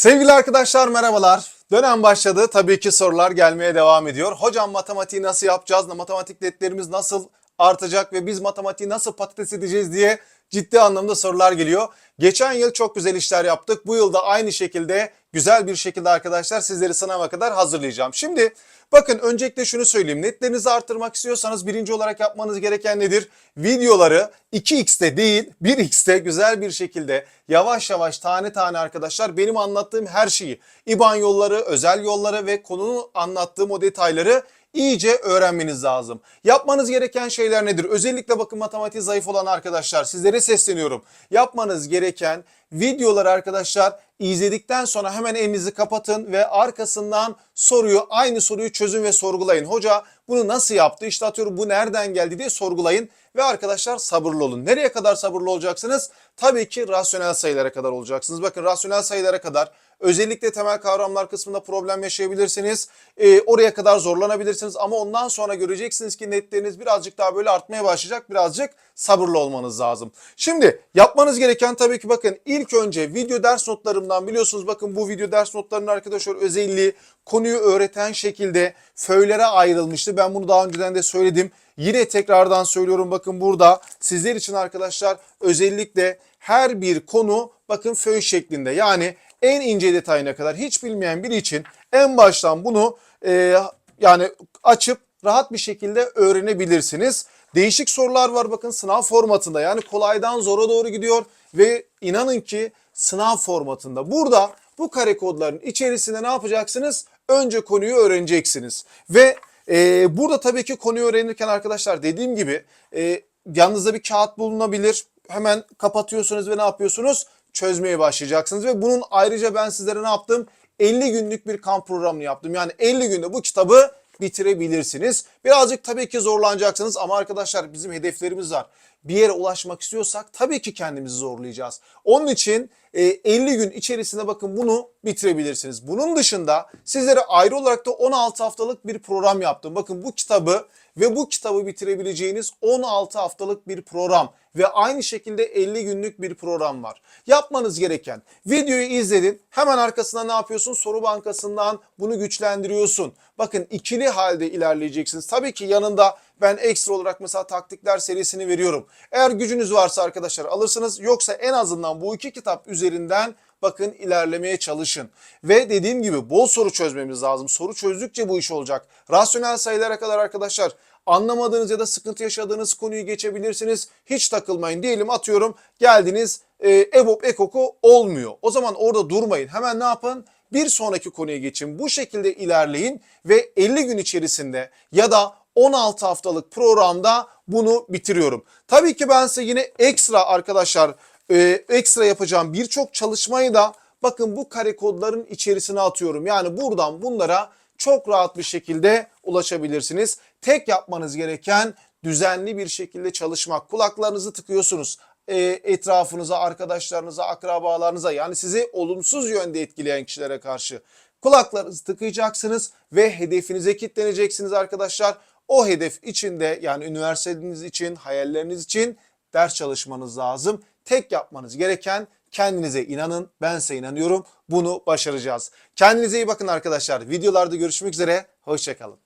Sevgili arkadaşlar merhabalar. Dönem başladı. Tabii ki sorular gelmeye devam ediyor. Hocam matematiği nasıl yapacağız? Matematik netlerimiz nasıl artacak ve biz matematiği nasıl patates edeceğiz diye ciddi anlamda sorular geliyor. Geçen yıl çok güzel işler yaptık. Bu yıl da aynı şekilde güzel bir şekilde arkadaşlar sizleri sınava kadar hazırlayacağım. Şimdi bakın öncelikle şunu söyleyeyim. Netlerinizi arttırmak istiyorsanız birinci olarak yapmanız gereken nedir? Videoları 2x'te değil 1x'te güzel bir şekilde yavaş yavaş tane tane arkadaşlar benim anlattığım her şeyi IBAN yolları, özel yolları ve konunun anlattığım o detayları iyice öğrenmeniz lazım. Yapmanız gereken şeyler nedir? Özellikle bakın matematiği zayıf olan arkadaşlar sizlere sesleniyorum. Yapmanız gereken videoları arkadaşlar izledikten sonra hemen elinizi kapatın ve arkasından soruyu aynı soruyu çözün ve sorgulayın. Hoca bunu nasıl yaptı? İşte atıyorum bu nereden geldi diye sorgulayın ve arkadaşlar sabırlı olun. Nereye kadar sabırlı olacaksınız? Tabii ki rasyonel sayılara kadar olacaksınız. Bakın rasyonel sayılara kadar özellikle temel kavramlar kısmında problem yaşayabilirsiniz. Ee, oraya kadar zorlanabilirsiniz ama ondan sonra göreceksiniz ki netleriniz birazcık daha böyle artmaya başlayacak. Birazcık sabırlı olmanız lazım. Şimdi yapmanız gereken tabii ki bakın ilk önce video ders notlarımdan biliyorsunuz bakın bu video ders notlarının arkadaşlar özelliği konuyu öğreten şekilde föylere ayrılmıştı. Ben bunu daha önceden de söyledim. Yine tekrardan söylüyorum bakın burada sizler için arkadaşlar özellikle her bir konu bakın föy şeklinde. Yani en ince detayına kadar hiç bilmeyen biri için en baştan bunu e, yani açıp rahat bir şekilde öğrenebilirsiniz. Değişik sorular var bakın sınav formatında yani kolaydan zora doğru gidiyor ve inanın ki sınav formatında. Burada bu kare kodların içerisinde ne yapacaksınız? Önce konuyu öğreneceksiniz ve e, burada tabii ki konuyu öğrenirken arkadaşlar dediğim gibi e, yanınızda bir kağıt bulunabilir. Hemen kapatıyorsunuz ve ne yapıyorsunuz? Çözmeye başlayacaksınız ve bunun ayrıca ben sizlere ne yaptım? 50 günlük bir kamp programını yaptım. Yani 50 günde bu kitabı bitirebilirsiniz. Birazcık tabii ki zorlanacaksınız ama arkadaşlar bizim hedeflerimiz var. Bir yere ulaşmak istiyorsak tabii ki kendimizi zorlayacağız. Onun için e, 50 gün içerisinde bakın bunu bitirebilirsiniz. Bunun dışında sizlere ayrı olarak da 16 haftalık bir program yaptım. Bakın bu kitabı ve bu kitabı bitirebileceğiniz 16 haftalık bir program ve aynı şekilde 50 günlük bir program var. Yapmanız gereken videoyu izledin hemen arkasından ne yapıyorsun? Soru bankasından bunu güçlendiriyorsun. Bakın ikili halde ilerleyeceksiniz. Tabii ki yanında ben ekstra olarak mesela taktikler serisini veriyorum. Eğer gücünüz varsa arkadaşlar alırsınız yoksa en azından bu iki kitap üzerinden bakın ilerlemeye çalışın. Ve dediğim gibi bol soru çözmemiz lazım. Soru çözdükçe bu iş olacak. Rasyonel sayılara kadar arkadaşlar anlamadığınız ya da sıkıntı yaşadığınız konuyu geçebilirsiniz. Hiç takılmayın. Diyelim atıyorum geldiniz e, EBOB EKOK'u olmuyor. O zaman orada durmayın. Hemen ne yapın? Bir sonraki konuya geçin. Bu şekilde ilerleyin ve 50 gün içerisinde ya da 16 haftalık programda bunu bitiriyorum. Tabii ki ben size yine ekstra arkadaşlar e, ekstra yapacağım birçok çalışmayı da bakın bu kare kodların içerisine atıyorum. Yani buradan bunlara çok rahat bir şekilde ulaşabilirsiniz. Tek yapmanız gereken düzenli bir şekilde çalışmak. Kulaklarınızı tıkıyorsunuz e, etrafınıza, arkadaşlarınıza, akrabalarınıza yani sizi olumsuz yönde etkileyen kişilere karşı kulaklarınızı tıkayacaksınız ve hedefinize kilitleneceksiniz arkadaşlar. O hedef içinde yani üniversiteniz için, hayalleriniz için ders çalışmanız lazım. Tek yapmanız gereken kendinize inanın. Ben size inanıyorum. Bunu başaracağız. Kendinize iyi bakın arkadaşlar. Videolarda görüşmek üzere. Hoşçakalın.